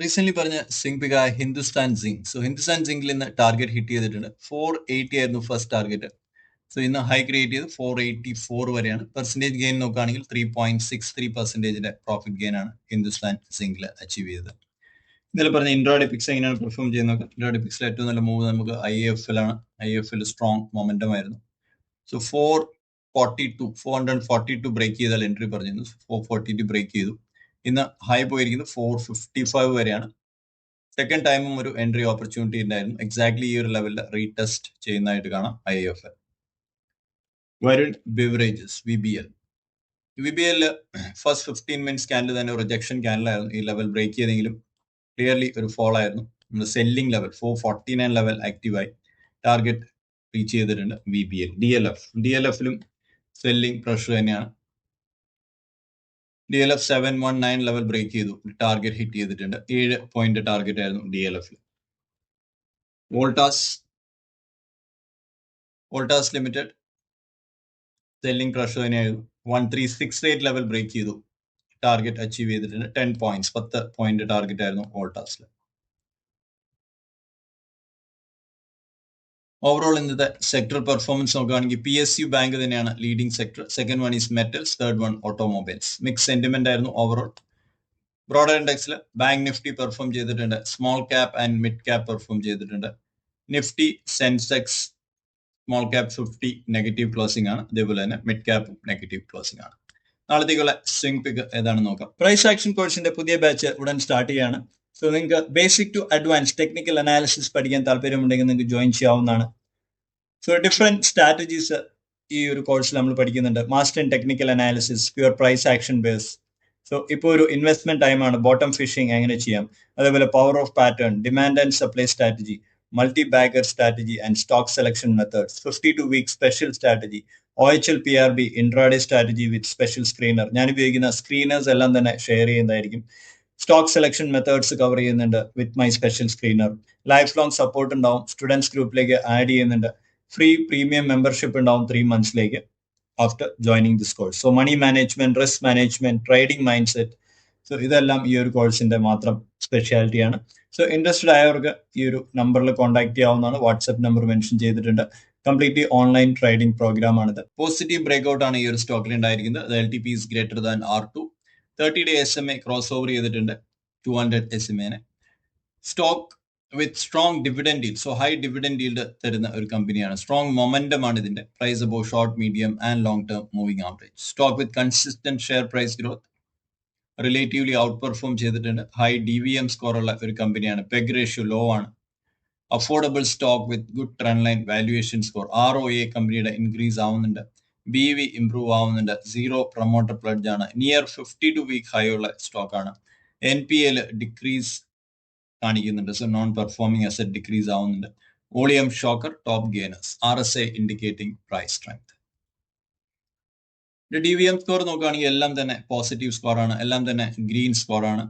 Recent പറഞ്ഞ zinc pick Hindustan zinc so Hindustan സിംഗിൽ ഇന്ന് target hit ചെയ്തിട്ടുണ്ട്. ഫോർ എയ്റ്റി ആയിരുന്നു ഫസ്റ്റ് ടാർഗറ്റ് സോ ഇന്ന് ഹൈ ക്രിയേറ്റ് ചെയ്ത് ഫോർ എയ്റ്റി ഫോർ വരെയാണ്. പെർസെന്റേജ് ഗെയിൻ നോക്കുകയാണെങ്കിൽ ത്രീ പോയിന്റ് സിക്സ് ത്രീ പെർസെന്റേജിന്റെ പ്രോഫിറ്റ് ഗെയിൻ ആണ് ഹിന്ദുസ്ഥാൻ സിംഗിൽ അച്ചീവ് ചെയ്തത്. ഇന്നലെ പറഞ്ഞ ഇൻട്രാഡേ പിക്സ് എങ്ങനെയാണ് പെർഫോം ചെയ്യുന്നത് ഇൻട്രാഡേ പിക്സിൽ ഏറ്റവും നല്ല മൂവ് നമുക്ക് ഐ എഫ് എൽ ആണ്. I F L strong momentum ആയിരുന്നു. So four forty two four hundred forty two break ചെയ്താൽ എൻട്രി പറഞ്ഞിരുന്നു. ഫോർ ഫോർട്ടി ടു ബ്രേക്ക് ചെയ്തു. ഇന്ന് ഹൈ പോയിരിക്കുന്നത് ഫോർ ഫിഫ്റ്റി ഫൈവ് വരെയാണ് സെക്കൻഡ് ടൈമും ഒരു എൻട്രി ഓപ്പർച്യൂണിറ്റി ഉണ്ടായിരുന്നു. എക്സാക്ട്ലി ഈ ഒരു ലെവലിൽ റീടെസ്റ്റ് ചെയ്യുന്നതായിട്ട് കാണാം I F L Varun beverages V B L V B എല്ലിൽ ഫസ്റ്റ് ഫിഫ്റ്റീൻ മിനിറ്റ്സ് ക്യാൻഡിൽ തന്നെ റിജക്ഷൻ ക്യാൻഡിലായിരുന്നു ഈ ലെവൽ ബ്രേക്ക് ചെയ്തെങ്കിലും ക്ലിയർലി ഒരു ഫോൾ ആയിരുന്നു. നമ്മുടെ selling level four forty nine level ആക്റ്റീവായി target reach ചെയ്തിട്ടുണ്ട് V B L D L F D L എഫിലും selling pressure തന്നെയാണ്. D L F seven one nine level break ചെയ്തു. Target hit ചെയ്തിട്ടുണ്ട്. ഏഴ് point target ആയിരുന്നു D L എഫിൽ Voltas Voltas limited selling pressure തന്നെയായിരുന്നു one three six eight level break ചെയ്തു. Target achieve ചെയ്തിട്ടുണ്ട്. Ten points പത്ത് പോയിന്റ് ടാർഗറ്റ് ആയിരുന്നു വോൾട്ടാസിൽ ഓവറോൾ ഇന്നത്തെ സെക്ടർ പെർഫോമൻസ് നോക്കുകയാണെങ്കിൽ പി എസ് യു ബാങ്ക് തന്നെയാണ് leading sector second one is metals third one automobiles mix sentiment ആയിരുന്നു ഓവറോൾ ബ്രോഡർ ഇൻഡെക്സിൽ ബാങ്ക് നിഫ്റ്റി പെർഫോം ചെയ്തിട്ടുണ്ട്. Small cap and mid cap perform ചെയ്തിട്ടുണ്ട്. Nifty sensex small cap fifty negative closing ആണ്. അതേപോലെ തന്നെ mid ക്യാപ്പും negative closing ആണ്. നാളത്തേക്കുള്ള swing പിക്ക് ഏതാണെന്ന് നോക്കാം. പ്രൈസ് ആക്ഷൻ കോഴ്സിന്റെ പുതിയ ബാച്ച് ഉടൻ സ്റ്റാർട്ട് ചെയ്യാണ്. സോ നിങ്ങൾക്ക് basic to advance technical analysis പഠിക്കാൻ താല്പര്യമുണ്ടെങ്കിൽ നിങ്ങൾക്ക് ജോയിൻ ചെയ്യാവുന്നതാണ്. സോ ഡിഫറെന്റ് സ്ട്രാറ്റജീസ് ഈ ഒരു കോഴ്സിൽ നമ്മൾ പഠിക്കുന്നുണ്ട്. Master in technical analysis pure price action base so ഇപ്പോൾ ഒരു ഇൻവെസ്റ്റ്മെന്റ് ടൈമാണ് ബോട്ടം ഫിഷിംഗ് എങ്ങനെ ചെയ്യാം? അതേപോലെ power of pattern demand and supply strategy multi bagger strategy and stock selection methods fifty two week special strategy O H L P R B intraday strategy with special screener ഞാൻ ഉപയോഗിക്കുന്ന screeners എല്ലാം തന്നെ share ചെയ്യുന്നതായിരിക്കും. Stock selection methods cover ചെയ്യുന്നുണ്ട് with my special screener life long support ഉണ്ടാവും students ഗ്രൂപ്പിലേക്ക് add ചെയ്യുന്നുണ്ട്. Free premium membership ഉണ്ടാവും three മന്ത്സിലേക്ക് after joining this course so money management risk management trading mind set so ഇതെല്ലാം ഈ ഒരു കോഴ്സിന്റെ മാത്രം സ്പെഷ്യാലിറ്റിയാണ് സോ ഇൻട്രസ്റ്റഡ് ആയവർക്ക് ഈ ഒരു നമ്പറിൽ കോൺടാക്ട് ചെയ്യാവുന്നതാണ്. വാട്സ്ആപ്പ് നമ്പർ മെൻഷൻ ചെയ്തിട്ടുണ്ട്. കംപ്ലീറ്റ്ലി ഓൺലൈൻ ട്രേഡിംഗ് പ്രോഗ്രാം ആണിത്. പോസിറ്റീവ് ബ്രേക്ക്ഔട്ട് ആണ് ഈ ഒരു സ്റ്റോക്കിൽ ഉണ്ടായിരിക്കുന്നത് L T P is greater than R two thirty day S M A cross over ചെയ്തിട്ടുണ്ട്. ടു ഹൺഡ്രഡ് എസ് എം എനെ സ്റ്റോക്ക് വിത്ത് സ്ട്രോങ് ഡിവിഡൻഡ് ഡീൽ സോ ഹൈ ഡിവിഡൻഡ് ഡീൽഡ് തരുന്ന ഒരു കമ്പനിയാണ് സ്ട്രോങ് മൊമെന്റം ആണ് ഇതിന്റെ price above short medium and long term moving average stock with consistent share price growth relatively out perform ചെയ്തിട്ടുണ്ട്. High D V M score ഉള്ള ഒരു കമ്പനിയാണ് പെഗ് റേഷ്യോ ലോ ആണ്. Affordable stock with good trend line valuation score R O A കമ്പനിയുടെ increase ആവുന്നുണ്ട്. B V improve ആവുന്നുണ്ട്. Zero promoter pledge ആണ്. Near fifty two week high ഉള്ള stock ആണ്. എൻ പി എൽ ഡിക്രീസ് കാണിക്കുന്നുണ്ട്. So non performing asset decrease ആവുന്നുണ്ട് volume shocker top gainers R S A indicating price strength D V M score നോക്കുകയാണെങ്കിൽ എല്ലാം തന്നെ positive score ആണ്. എല്ലാം തന്നെ ഗ്രീൻ സ്കോർ ആണ്.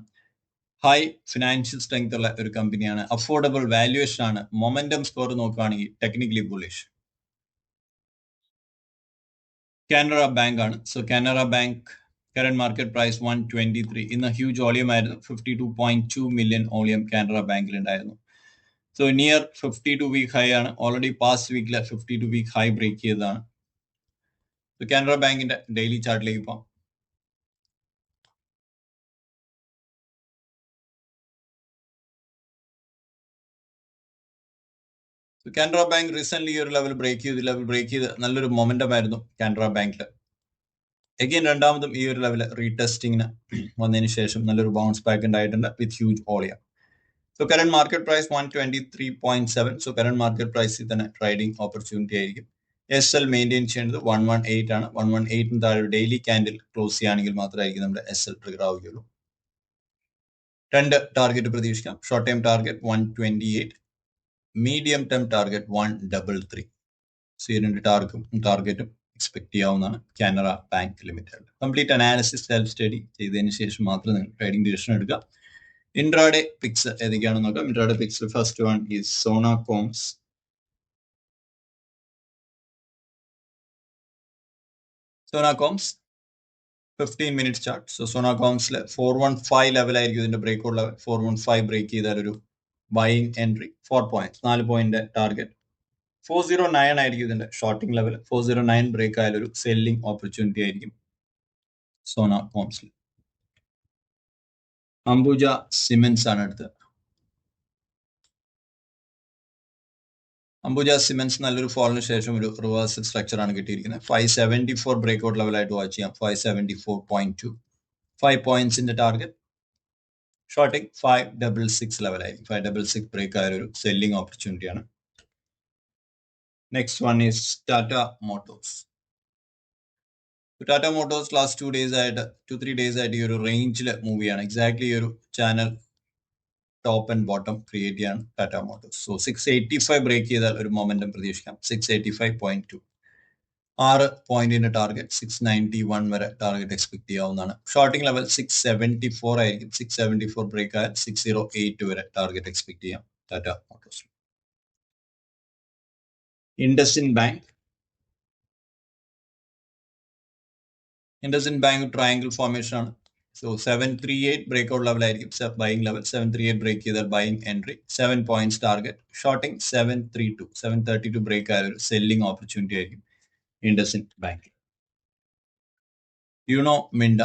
ഹൈ ഫിനാൻഷ്യൽ സ്ട്രെങ്ത് ഉള്ള ഒരു കമ്പനിയാണ് അഫോർഡബിൾ വാല്യുവേഷൻ ആണ്. മൊമെന്റം സ്കോർ നോക്കുകയാണെങ്കിൽ ടെക്നിക്കലി ബുളിഷ് കാനറ ബാങ്ക് ആണ്. So Canara bank current market price one twenty three ഇന്ന് ഹ്യൂജ് ഓളിയം ആയിരുന്നു. Fifty two point two million volume Canara ബാങ്കിൽ ഉണ്ടായിരുന്നു so near fifty two week high ആണ്. Already past വീക്കിലെ fifty two week high break ചെയ്തതാണ്. കാനറ ബാങ്കിന്റെ daily ചാർട്ടിലേക്ക് പോകാം Canara bank recent ഈ ഒരു ലെവൽ ബ്രേക്ക് ചെയ്ത്. ലെവൽ ബ്രേക്ക് ചെയ്ത് നല്ലൊരു മൊമെന്റം ആയിരുന്നു കാനറ ബാങ്കിൽ എഗെയിൻ രണ്ടാമതും ഈ ഒരു ലെവൽ റീടെസ്റ്റിങ്ങിന് വന്നതിന് ശേഷം നല്ലൊരു ബൗൺസ് ബാക്ക് ഉണ്ടായിട്ടുണ്ട് with huge volume so current market price one twenty three point seven so current market പ്രൈസിൽ തന്നെ ട്രേഡിംഗ് ഓപ്പർച്യൂണിറ്റി ആയിരിക്കും. എസ് എൽ മെയിന്റെയിൻ ചെയ്യേണ്ടത് വൺ വൺ എയ്റ്റ് ആണ്. വൺ വൺ എയ്റ്റിന് താഴെ ഡെയിലി ക്യാൻഡിൽ ക്ലോസ് ചെയ്യുകയാണെങ്കിൽ മാത്രമായിരിക്കും നമ്മുടെ എസ് എൽ ട്രിഗർ ആവുകയുള്ളൂ. രണ്ട് ടാർഗറ്റ് പ്രതീക്ഷിക്കാം. Short time target one twenty eight medium term target one double three so ഈ രണ്ട് ടാർഗും ടാർഗറ്റും എക്സ്പെക്ട് ചെയ്യാവുന്നതാണ് Canara bank limited complete analysis self study ചെയ്തതിന് ശേഷം മാത്രം നിങ്ങൾ ട്രേഡിംഗ് ഡിസിഷൻ എടുക്കുക. ഇൻട്രാഡേ പിക്സ് ഏതൊക്കെയാണെന്ന് നോക്കാം. Intraday picks first one is Sona Coms Sona Coms fifteen minute chart so Sona കോംസിൽ four one five ലെവലായിരിക്കും ഇതിന്റെ break level four one five break ചെയ്താൽ ഒരു ബൈയിങ് എൻട്രി ഫോർ പോയിന്റ് നാല് point target four zero nine ആയിരിക്കും ഇതിന്റെ shorting level. Four zero nine break ആയാലും ഒരു selling opportunity ആയിരിക്കും സോന കോംസിൽ അംബുജ സിമെന്റ്സ് ആണ് അടുത്ത്. അംബുജ സിമെന്റ്സ് നല്ലൊരു ഫോളിന് ശേഷം ഒരു റിവേഴ്സൽ സ്ട്രക്ചർ ആണ് കിട്ടിയിരിക്കുന്നത്. ഫൈവ് സെവന്റി ഫോർ ഔട്ട് ലെവലായിട്ട് വാച്ച് ചെയ്യാം. Five seventy four point to five പോയിന്റ്സിന്റെ target shorting five double six ലെവലായിരിക്കും five double six break ആയ ഒരു സെല്ലിംഗ് ഓപ്പർച്യൂണിറ്റി ആണ് next one is Tata motors Tata motors last two days ആയിട്ട് two three days ആയിട്ട് ഈ ഒരു റേഞ്ചിൽ move ചെയ്യാണ് exactly ഈ ഒരു channel top and bottom create ചെയ്യാണ് Tata motors so six eighty five break ചെയ്താൽ ഒരു മൊമെന്റം പ്രതീക്ഷിക്കാം. Six eighty five point two ആറ് പോയിന്റിന്റെ ടാർഗറ്റ് സിക്സ് നയന്റി വൺ വരെ ടാർഗറ്റ് എക്സ്പെക്ട് ചെയ്യാവുന്നതാണ്. Shorting level six seventy four ആയിരിക്കും. സിക്സ് സെവന്റി ഫോർ ബ്രേക്ക് ആയാൽ സിക്സ് സീറോ എയ്റ്റ് വരെ ടാർഗറ്റ് എക്സ്പെക്ട് ചെയ്യാം Tata motors IndusInd bank IndusInd bank triangle formation ആണ്. So seven three eight break out level ആയിരിക്കും buying level seven three eight break ചെയ്താൽ buying entry seven points target shorting seven three two seven thirty two break ആയ ഒരു selling opportunity ആയിരിക്കും IndusInd bank Uno Minda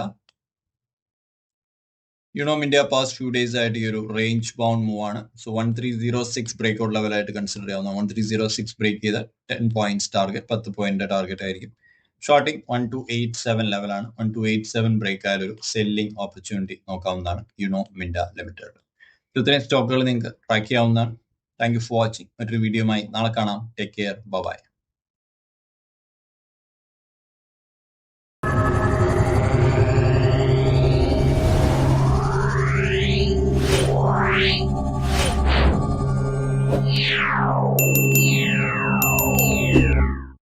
Uno India past few days ആയിട്ട് ഈ ഒരു range bound move ആണ്. So one three zero six break out ലെവലായിട്ട് consider ചെയ്യാവുന്ന one three zero six break ചെയ്ത ten points target പത്ത് പോയിന്റ് ടാർഗറ്റ് ആയിരിക്കും. Shorting one two eight seven ലെവലാണ് one two eight seven break ആയ ഒരു selling opportunity നോക്കാവുന്നതാണ് Uno Minda limited ഇത്രയും സ്റ്റോക്കുകൾ നിങ്ങൾക്ക് ട്രാക്ക് ചെയ്യാവുന്നതാണ്. താങ്ക് യു ഫോർ വാച്ചിങ് മറ്റൊരു വീഡിയോയുമായി നാളെ കാണാം. Take care bye Música